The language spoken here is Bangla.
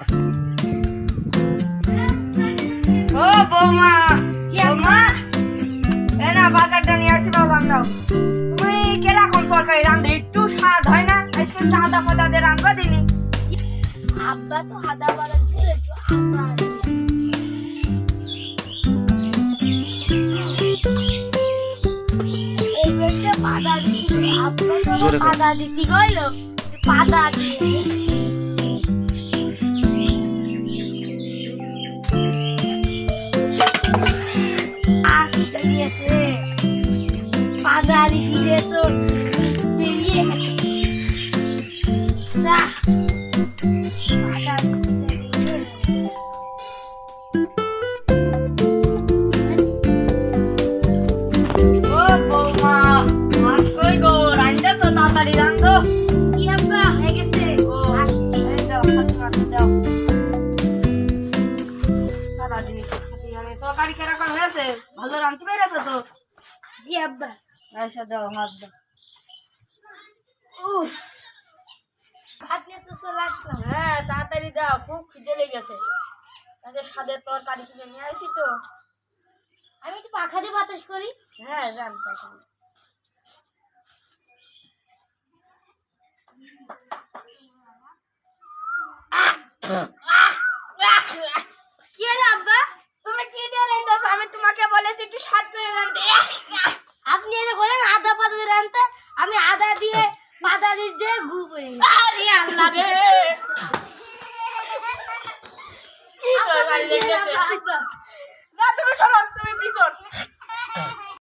ও বৌমা বৌমা। এ না বাজারটা নিয়ে আসি বাবা দাও। তুমি কীরকম তরকারি? রান্ধো? একটু স্বাদ হয় না? আজকে আদা ফাদা দিয়ে রান্ধবা দিনি। আব্বা তো আদা বাড়া দিল একটু আদা পাতা জোরে পাতা দিতে গইল পাতা দিয়ে গো রান্ধছো তাড়াতাড়ি রান্ধো। কি আব্বা হয়ে গেছে? ও আসছি দাও খাতি মাতি দাও। সারাদিন একটু খাতি আমি তরকারি কীরকম হয়েছে ভালো রাঁধতে পেরেছ তো? জি আব্বা। আচ্ছা দাও হাত দাও। ভাত নিয়ে তো চলে আসলাম। হ্যাঁ তাড়াতাড়ি দাও খুব খিদে লেগেছে। আচ্ছা স্বাদের তরকারি কিনে নিয়ে আসি তো। আমি একটু পাখা দিয়ে বাতাস করি। হ্যাঁ জানতাম কি হলো আব্বা? তুমি কি দিয়ে রান্নাছো আমি তোমাকে বলেছি একটু স্বাদ করে রান্ধতে আপনি এটা বলেন আদা পাতা দিয়ে রান্তে আমি আদা দিয়ে পাতা দিয়ে গু করে। আরে আল্লাহ রে। কি আব্বা, তরকারি